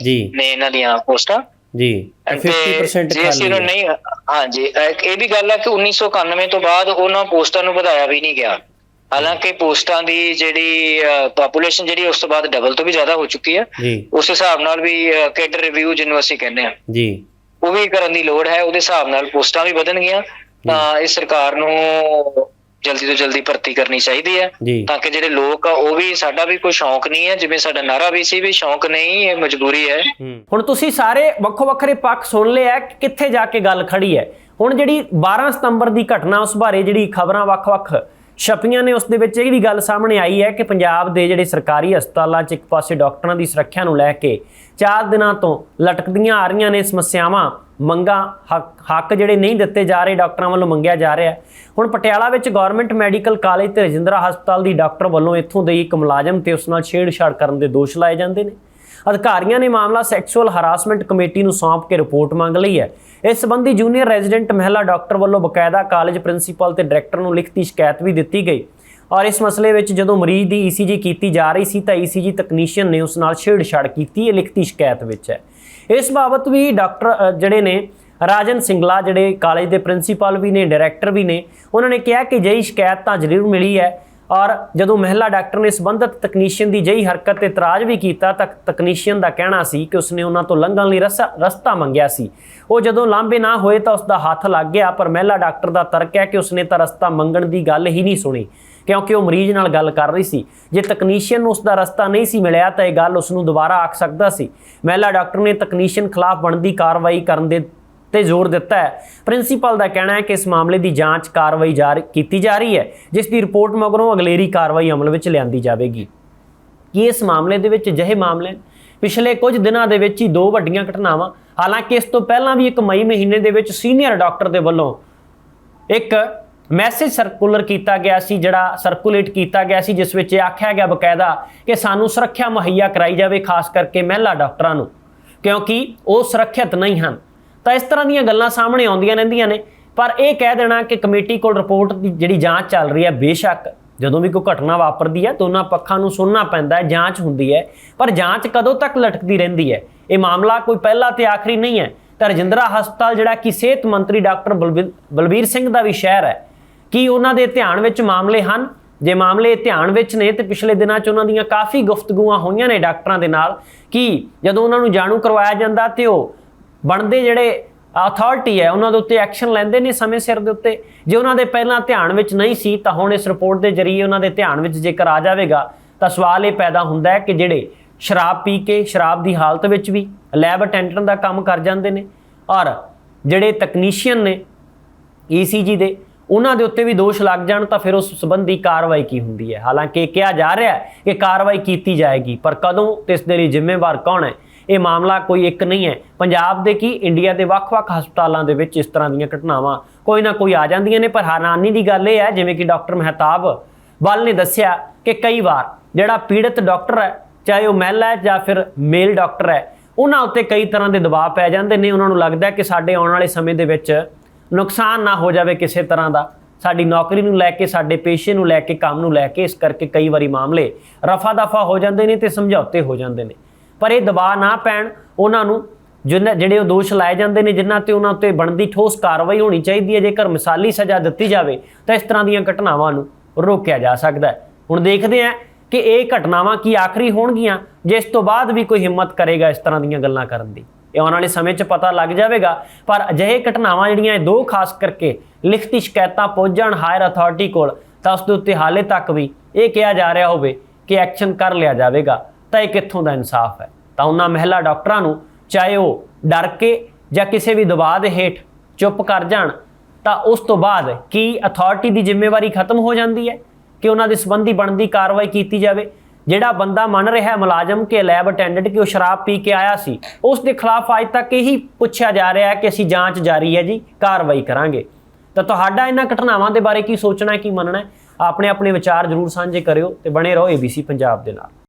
ਨੇ ਇਹਨਾਂ ਦੀਆਂ ਪੋਸਟਾਂ। ਜੀ ਤੇ 50% ਜੇ ਅਸੀਂ ਖਾਲੀ ਨੂੰ ਹੈ। ਨਹੀਂ ਹਾਂਜੀ ਇਹ ਵੀ ਗੱਲ ਹੈ ਕਿ 1991 ਤੋਂ ਬਾਅਦ ਉਹਨਾਂ ਪੋਸਟਾਂ ਨੂੰ ਵਧਾਇਆ ਵੀ ਨਹੀਂ ਗਿਆ। ਹਾਲਾਂਕਿ ਪੋਸਟਾਂ ਦੀ ਜਿਹੜੀ ਪੋਪੂਲੇਸ਼ਨ ਜਿਹੜੀ ਉਸ ਤੋਂ ਬਾਅਦ ਡਬਲ ਤੋਂ ਵੀ ਜ਼ਿਆਦਾ ਹੋ ਚੁੱਕੀ ਹੈ। ਉਸ ਹਿਸਾਬ ਨਾਲ ਵੀ ਕੈਡਰ ਰਿਵਿਊ ਜਿਹਨੂੰ ਅਸੀਂ ਕਹਿੰਦੇ ਆ ਜੀ। ਉਹ ਵੀ ਕਰਨ ਦੀ ਲੋੜ ਹੈ ਉਹਦੇ ਹਿਸਾਬ ਨਾਲ ਪੋਸਟਾਂ ਵੀ ਵਧਣਗੀਆਂ। ਤਾਂ ਇਸ ਸਰਕਾਰ ਨੂੰ ਜਲਦੀ ਤੋਂ ਜਲਦੀ ਭਰਤੀ ਕਰਨੀ ਚਾਹੀਦੀ ਹੈ ਤਾਂ ਕਿ ਜਿਹੜੇ ਲੋਕ ਆ ਉਹ ਵੀ ਸਾਡਾ ਵੀ ਕੋਈ ਸ਼ੌਂਕ ਨਹੀਂ ਹੈ ਜਿਵੇਂ ਸਾਡਾ ਨਾਰਾ ਵੀ ਸੀ ਵੀ ਸ਼ੌਂਕ ਨਹੀਂ ਇਹ ਮਜਬੂਰੀ ਹੈ। ਹੁਣ ਤੁਸੀਂ ਸਾਰੇ ਵੱਖੋ ਵੱਖਰੇ ਪੱਖ ਸੁਣ ਲਿਆ ਕਿ ਕਿੱਥੇ ਜਾ ਕੇ ਗੱਲ ਖੜੀ ਹੈ। ਹੁਣ ਜਿਹੜੀ 12 ਸਤੰਬਰ ਦੀ ਘਟਨਾ ਉਸ ਬਾਰੇ ਜਿਹੜੀ ਖਬਰਾਂ ਵੱਖ-ਵੱਖ ਛਪੀਆਂ ਨੇ, ਉਸ ਦੇ ਵਿੱਚ ਇਹ ਵੀ ਗੱਲ ਸਾਹਮਣੇ ਆਈ ਹੈ ਕਿ ਪੰਜਾਬ ਦੇ ਜਿਹੜੇ ਸਰਕਾਰੀ ਹਸਪਤਾਲਾਂ 'ਚ ਇੱਕ ਪਾਸੇ ਡਾਕਟਰਾਂ ਦੀ ਸੁਰੱਖਿਆ ਨੂੰ ਲੈ ਕੇ 4 ਦਿਨਾਂ ਤੋਂ ਲਟਕਦੀਆਂ ਆ ਰਹੀਆਂ ਨੇ ਸਮੱਸਿਆਵਾਂ, ਮੰਗਾਂ, ਹੱਕ ਹੱਕ ਜਿਹੜੇ ਨਹੀਂ ਦਿੱਤੇ ਜਾ ਰਹੇ, ਡਾਕਟਰਾਂ ਵੱਲੋਂ ਮੰਗਿਆ ਜਾ ਰਿਹਾ ਹੁਣ ਪਟਿਆਲਾ ਵਿੱਚ ਗਵਰਨਮੈਂਟ ਮੈਡੀਕਲ ਕਾਲਜ ਤੇ ਰਜਿੰਦਰਾ ਹਸਪਤਾਲ ਦੀ ਡਾਕਟਰ ਵੱਲੋਂ ਇੱਥੋਂ ਦੇ ਇੱਕ ਮੁਲਾਜ਼ਮ ਤੇ ਉਸ ਨਾਲ ਛੇੜਛਾੜ ਕਰਨ ਦੇ ਦੋਸ਼ ਲਾਏ ਜਾਂਦੇ ਨੇ। ਅਧਿਕਾਰੀਆਂ ਨੇ ਮਾਮਲਾ ਸੈਕਸੁਅਲ ਹਰਾਸਮੈਂਟ ਕਮੇਟੀ ਨੂੰ ਸੌਂਪ ਕੇ ਰਿਪੋਰਟ ਮੰਗ ਲਈ ਹੈ। ਇਸ ਸੰਬੰਧੀ ਜੂਨੀਅਰ ਰੈਜ਼ੀਡੈਂਟ ਮਹਿਲਾ ਡਾਕਟਰ ਵੱਲੋਂ ਬਕਾਇਦਾ ਕਾਲਜ ਪ੍ਰਿੰਸੀਪਲ ਤੇ ਡਾਇਰੈਕਟਰ ਨੂੰ ਲਿਖਤੀ ਸ਼ਿਕਾਇਤ ਵੀ ਦਿੱਤੀ ਗਈ ਔਰ ਇਸ ਮਸਲੇ ਵਿੱਚ ਜਦੋਂ ਮਰੀਜ਼ ਦੀ ECG ਕੀਤੀ ਜਾ ਰਹੀ ਸੀ ਤਾਂ ECG ਤਕਨੀਸ਼ੀਅਨ ਨੇ ਉਸ ਨਾਲ ਛੇੜਛਾੜ ਕੀਤੀ, ਇਹ ਲਿਖਤੀ ਸ਼ਿਕਾਇਤ ਵਿੱਚ ਹੈ। ਇਸ ਬਾਬਤ ਵੀ ਡਾਕਟਰ ਜਿਹੜੇ ਨੇ, ਰਾਜਨ ਸਿੰਗਲਾ, ਜਿਹੜੇ ਕਾਲਜ ਦੇ ਪ੍ਰਿੰਸੀਪਲ ਵੀ ਨੇ, ਡਾਇਰੈਕਟਰ ਵੀ ਨੇ, ਉਹਨਾਂ ਨੇ ਕਿਹਾ ਕਿ ਜਈ ਸ਼ਿਕਾਇਤ ਤਾਂ ਜ਼ਰੂਰ ਮਿਲੀ ਹੈ। ਔਰ ਜਦੋਂ ਮਹਿਲਾ ਡਾਕਟਰ ਨੇ ਸੰਬੰਧਿਤ ਤਕਨੀਸ਼ੀਅਨ ਦੀ ਜਈ ਹਰਕਤ ਤੇ ਇਤਰਾਜ਼ ਵੀ ਕੀਤਾ ਤਾਂ ਤਕਨੀਸ਼ੀਅਨ ਦਾ ਕਹਿਣਾ ਸੀ ਕਿ ਉਸਨੇ ਉਹਨਾਂ ਤੋਂ ਲੰਘਣ ਲਈ ਰਸਾ- ਰਸਤਾ ਮੰਗਿਆ ਸੀ। ਉਹ ਜਦੋਂ ਲਾਂਭੇ ਨਾ ਹੋਏ ਤਾਂ ਉਸਦਾ ਹੱਥ ਲੱਗ ਗਿਆ, ਪਰ ਮਹਿਲਾ ਡਾਕਟਰ ਦਾ ਤਰਕ ਹੈ ਕਿ ਉਸਨੇ ਤਾਂ ਰਸਤਾ ਮੰਗਣ ਦੀ ਗੱਲ ਹੀ ਨਹੀਂ ਸੁਣੀ, ਕਿਉਂਕਿ ਉਹ ਮਰੀਜ਼ ਨਾਲ ਗੱਲ ਕਰ ਰਹੀ ਸੀ। ਜੇ ਤਕਨੀਸ਼ੀਅਨ ਨੂੰ ਉਸਦਾ ਰਸਤਾ ਨਹੀਂ ਸੀ ਮਿਲਿਆ ਤਾਂ ਇਹ ਗੱਲ ਉਸ ਨੂੰ ਦੁਬਾਰਾ ਆਖ ਸਕਦਾ ਸੀ। ਮਹਿਲਾ ਡਾਕਟਰ ਨੇ ਤਕਨੀਸ਼ੀਅਨ ਖਿਲਾਫ ਬਣਦੀ ਕਾਰਵਾਈ ਕਰਨ ਦੇ ਤੇ ਜ਼ੋਰ ਦਿੱਤਾ ਹੈ। ਪ੍ਰਿੰਸੀਪਲ ਦਾ ਕਹਿਣਾ ਹੈ ਕਿ ਇਸ ਮਾਮਲੇ ਦੀ ਜਾਂਚ ਕਾਰਵਾਈ ਜਾਰੀ ਕੀਤੀ ਜਾ ਰਹੀ ਹੈ, ਜਿਸ ਦੀ ਰਿਪੋਰਟ ਮਗਰੋਂ ਅਗਲੇਰੀ ਕਾਰਵਾਈ ਅਮਲ ਵਿੱਚ ਲਿਆਂਦੀ ਜਾਵੇਗੀ। ਕਿ ਇਸ ਮਾਮਲੇ ਦੇ ਵਿੱਚ ਅਜਿਹੇ ਮਾਮਲੇ ਪਿਛਲੇ ਕੁਝ ਦਿਨਾਂ ਦੇ ਵਿੱਚ ਹੀ ਦੋ ਵੱਡੀਆਂ ਘਟਨਾਵਾਂ, ਹਾਲਾਂਕਿ ਇਸ ਤੋਂ ਪਹਿਲਾਂ ਵੀ ਇੱਕ ਮਈ ਮਹੀਨੇ ਦੇ ਵਿੱਚ ਸੀਨੀਅਰ ਡਾਕਟਰ ਦੇ ਵੱਲੋਂ ਇੱਕ ਮੈਸੇਜ ਸਰਕੂਲਰ ਕੀਤਾ ਗਿਆ ਸੀ, ਜਿਹੜਾ ਸਰਕੂਲੇਟ ਕੀਤਾ ਗਿਆ ਸੀ, ਜਿਸ ਵਿੱਚ ਇਹ ਆਖਿਆ ਗਿਆ ਬਕਾਇਦਾ ਕਿ ਸਾਨੂੰ ਸੁਰੱਖਿਆ ਮੁਹੱਈਆ ਕਰਾਈ ਜਾਵੇ, ਖਾਸ ਕਰਕੇ ਮਹਿਲਾ ਡਾਕਟਰਾਂ ਨੂੰ, ਕਿਉਂਕਿ ਉਹ ਸੁਰੱਖਿਅਤ ਨਹੀਂ ਹਨ। ਤਾਂ ਇਸ ਤਰ੍ਹਾਂ ਦੀਆਂ ਗੱਲਾਂ ਸਾਹਮਣੇ ਆਉਂਦੀਆਂ ਰਹਿੰਦੀਆਂ ਨੇ। ਪਰ ਇਹ ਕਹਿ ਦੇਣਾ ਕਿ ਕਮੇਟੀ ਕੋਲ ਰਿਪੋਰਟ ਦੀ ਜਿਹੜੀ ਜਾਂਚ ਚੱਲ ਰਹੀ ਹੈ, ਬੇਸ਼ੱਕ ਜਦੋਂ ਵੀ ਕੋਈ ਘਟਨਾ ਵਾਪਰਦੀ ਹੈ ਦੋਨਾਂ ਪੱਖਾਂ ਨੂੰ ਸੁਣਨਾ ਪੈਂਦਾ ਹੈ, ਜਾਂਚ ਹੁੰਦੀ ਹੈ। ਪਰ ਜਾਂਚ ਕਦੋਂ ਤੱਕ ਲਟਕਦੀ ਰਹਿੰਦੀ ਹੈ? ਇਹ ਮਾਮਲਾ ਕੋਈ ਪਹਿਲਾ ਤੇ ਆਖਰੀ ਨਹੀਂ ਹੈ। ਤਾਂ ਰਜਿੰਦਰਾ ਹਸਪਤਾਲ, ਜਿਹੜਾ ਕਿ ਸਿਹਤ ਮੰਤਰੀ ਡਾਕਟਰ ਬਲਵਿ- ਬਲਬੀਰ ਸਿੰਘ ਦਾ ਵੀ ਸ਼ਹਿਰ ਹੈ, ਕੀ ਉਹਨਾਂ ਦੇ ਧਿਆਨ ਵਿੱਚ ਮਾਮਲੇ ਹਨ? ਜੇ ਮਾਮਲੇ ਧਿਆਨ ਵਿੱਚ ਨੇ ਤੇ ਪਿਛਲੇ ਦਿਨਾਂ 'ਚ ਉਹਨਾਂ ਦੀਆਂ ਕਾਫੀ ਗੁਫ਼ਤਗੂਆਂ ਹੋਈਆਂ ਨੇ ਡਾਕਟਰਾਂ ਦੇ ਨਾਲ, ਕਿ ਜਦੋਂ ਉਹਨਾਂ ਨੂੰ ਜਾਣੂ ਕਰਵਾਇਆ ਜਾਂਦਾ ਤੇ ਉਹ ਬਣਦੇ ਜਿਹੜੇ ਅਥਾਰਟੀ ਹੈ, ਉਹਨਾਂ ਦੇ ਉੱਤੇ ਐਕਸ਼ਨ ਲੈਂਦੇ ਨੇ ਸਮੇਂ ਸਿਰ ਦੇ ਉੱਤੇ। ਜੇ ਉਹਨਾਂ ਦੇ ਪਹਿਲਾਂ ਧਿਆਨ ਵਿੱਚ ਨਹੀਂ ਸੀ, ਤਾਂ ਹੁਣ ਇਸ ਰਿਪੋਰਟ ਦੇ ਜ਼ਰੀਏ ਉਹਨਾਂ ਦੇ ਧਿਆਨ ਵਿੱਚ ਜੇਕਰ ਆ ਜਾਵੇਗਾ, ਤਾਂ ਸਵਾਲ ਇਹ ਪੈਦਾ ਹੁੰਦਾ ਹੈ ਕਿ ਜਿਹੜੇ ਸ਼ਰਾਬ ਪੀ ਕੇ, ਸ਼ਰਾਬ ਦੀ ਹਾਲਤ ਵਿੱਚ ਵੀ ਲੈਬ ਅਟੈਂਡੈਂਟ ਦਾ ਕੰਮ ਕਰ ਜਾਂਦੇ ਨੇ। ਔਰ ਜਿਹੜੇ ਤਕਨੀਸ਼ੀਅਨ ਨੇ ECG ਦੇ, ਉਹਨਾਂ ਦੇ ਉੱਤੇ ਵੀ ਦੋਸ਼ ਲੱਗ ਜਾਣ, ਤਾਂ ਫਿਰ ਉਸ ਸੰਬੰਧੀ ਕਾਰਵਾਈ ਕੀ ਹੁੰਦੀ ਹੈ? ਹਾਲਾਂਕਿ ਇਹ ਕਿਹਾ ਜਾ ਰਿਹਾ ਹੈ ਕਿ ਕਾਰਵਾਈ ਕੀਤੀ ਜਾਏਗੀ, ਪਰ ਕਦੋਂ ਤੇ ਇਸ ਦੇ ਲਈ ਜ਼ਿੰਮੇਵਾਰ ਕੌਣ ਹੈ? ਇਹ ਮਾਮਲਾ ਕੋਈ ਇੱਕ ਨਹੀਂ ਹੈ। ਪੰਜਾਬ ਦੇ ਕੀ, ਇੰਡੀਆ ਦੇ ਵੱਖ-ਵੱਖ ਹਸਪਤਾਲਾਂ ਦੇ ਵਿੱਚ ਇਸ ਤਰ੍ਹਾਂ ਦੀਆਂ ਘਟਨਾਵਾਂ ਕੋਈ ਨਾ ਕੋਈ ਆ ਜਾਂਦੀਆਂ ਨੇ, ਪਰ ਹੈਰਾਨੀ ਦੀ ਗੱਲ ਇਹ ਹੈ, ਜਿਵੇਂ ਕਿ ਡਾਕਟਰ ਮਹਿਤਾਬ ਵੱਲ ਨੇ ਦੱਸਿਆ ਕਿ ਕਈ ਵਾਰ ਜਿਹੜਾ ਪੀੜਤ ਡਾਕਟਰ ਹੈ, ਚਾਹੇ ਉਹ ਮਹਿਲਾ ਹੈ ਜਾਂ ਫਿਰ ਮੇਲ ਡਾਕਟਰ ਹੈ, ਉਹਨਾਂ ਉੱਤੇ ਕਈ ਤਰ੍ਹਾਂ ਦੇ ਦਬਾਅ ਪੈ ਜਾਂਦੇ ਨੇ। ਉਹਨਾਂ ਨੂੰ ਲੱਗਦਾ ਕਿ ਸਾਡੇ ਆਉਣ ਵਾਲੇ ਸਮੇਂ ਦੇ ਵਿੱਚ ਨੁਕਸਾਨ ਨਾ ਹੋ ਜਾਵੇ ਕਿਸੇ ਤਰ੍ਹਾਂ ਦਾ। ਸਾਡੀ ਨੌਕਰੀ ਨੂੰ ਲੈ ਕੇ, ਸਾਡੇ ਪੇਸ਼ੇ ਨੂੰ ਲੈ ਕੇ, ਕੰਮ ਨੂੰ ਲੈ ਕੇ, ਇਸ ਕਰਕੇ ਕਈ ਵਾਰੀ ਮਾਮਲੇ ਰਫਾ ਦਫਾ ਹੋ ਜਾਂਦੇ ਨੇ ਤੇ ਸਮਝੌਤੇ ਹੋ ਜਾਂਦੇ ਨੇ। ਪਰ ਇਹ ਦਬਾਅ ਨਾ ਪੈਣ, ਉਹਨਾਂ ਨੂੰ ਜਿਨ੍ਹਾਂ ਜਿਹੜੇ ਉਹ ਦੋਸ਼ ਲਾਏ ਜਾਂਦੇ ਨੇ ਜਿਨ੍ਹਾਂ ਤੇ ਉਹਨਾਂ ਉੱਤੇ ਬਣਦੀ ਠੋਸ ਕਾਰਵਾਈ ਹੋਣੀ ਚਾਹੀਦੀ ਹੈ, ਜੇਕਰ ਮਿਸਾਲੀ ਸਜ਼ਾ ਦਿੱਤੀ ਜਾਵੇ, ਤਾਂ ਇਸ ਤਰ੍ਹਾਂ ਦੀਆਂ ਘਟਨਾਵਾਂ ਨੂੰ ਰੋਕਿਆ ਜਾ ਸਕਦਾ ਹੈ। ਹੁਣ ਦੇਖਦੇ ਹਾਂ ਕਿ ਇਹ ਘਟਨਾਵਾਂ ਕੀ ਆਖਰੀ ਹੋਣਗੀਆਂ, ਜੇ ਇਸ ਤੋਂ ਬਾਅਦ ਵੀ ਕੋਈ ਹਿੰਮਤ ਕਰੇਗਾ ਇਸ ਤਰ੍ਹਾਂ ਦੀਆਂ ਗੱਲਾਂ ਕਰਨ ਦੀ। ਇਹ ਆਉਣ ਵਾਲੇ ਸਮੇਂ 'ਚ ਪਤਾ ਲੱਗ ਜਾਵੇਗਾ, ਪਰ ਅਜਿਹੇ ਘਟਨਾਵਾਂ ਜਿਹੜੀਆਂ ਇਹ ਦੋ ਖਾਸ ਕਰਕੇ ਲਿਖਤੀ ਸ਼ਿਕਾਇਤਾਂ ਪਹੁੰਚ ਜਾਣ ਹਾਇਰ ਅਥਾਰਟੀ ਕੋਲ, ਤਾਂ ਉਸ ਦੇ ਉੱਤੇ ਹਾਲੇ ਤੱਕ ਵੀ ਇਹ ਕਿਹਾ ਜਾ ਰਿਹਾ ਹੋਵੇ ਕਿ ਐਕਸ਼ਨ ਕਰ ਲਿਆ ਜਾਵੇਗਾ। ਤਾਂ ਇਹ ਕਿੱਥੋਂ ਦਾ ਇਨਸਾਫ ਹੈ? ਤਾਂ ਉਹਨਾਂ ਮਹਿਲਾ ਡਾਕਟਰਾਂ ਨੂੰ ਚਾਹੇ ਉਹ ਡਰ ਕੇ ਜਾਂ ਕਿਸੇ ਵੀ ਦਬਾਅ ਦੇ ਹੇਠ ਚੁੱਪ ਕਰ ਜਾਣ, ਤਾਂ ਉਸ ਤੋਂ ਬਾਅਦ ਕੀ ਅਥਾਰਟੀ ਦੀ ਜ਼ਿੰਮੇਵਾਰੀ ਖਤਮ ਹੋ ਜਾਂਦੀ ਹੈ? ਕਿ ਉਹਨਾਂ ਦੇ ਸੰਬੰਧੀ ਬਣਦੀ ਕਾਰਵਾਈ ਕੀਤੀ ਜਾਵੇ? ਜਿਹੜਾ ਬੰਦਾ ਮੰਨ ਰਿਹਾ ਹੈ ਮੁਲਾਜ਼ਮ ਕਿ ਲੈਬ ਅਟੈਂਡੈਂਟ ਕਿ ਉਹ ਸ਼ਰਾਬ ਪੀ ਕੇ ਆਇਆ ਸੀ, ਉਸ ਦੇ ਖਿਲਾਫ ਅੱਜ ਤੱਕ ਇਹੀ ਪੁੱਛਿਆ ਜਾ ਰਿਹਾ ਹੈ ਕਿ ਅਸੀਂ ਜਾਂਚ ਜਾਰੀ ਹੈ ਜੀ, ਕਾਰਵਾਈ ਕਰਾਂਗੇ। ਤਾਂ ਤੁਹਾਡਾ ਇਹਨਾਂ ਘਟਨਾਵਾਂ ਦੇ ਬਾਰੇ ਕੀ ਸੋਚਣਾ ਹੈ ਕੀ ਮੰਨਣਾ ਹੈ? ਆਪਣੇ ਆਪਣੇ ਵਿਚਾਰ ਜ਼ਰੂਰ ਸਾਂਝੇ ਕਰਿਓ ਤੇ ਬਣੇ ਰਹੋ ABC ਪੰਜਾਬ ਦੇ ਨਾਲ।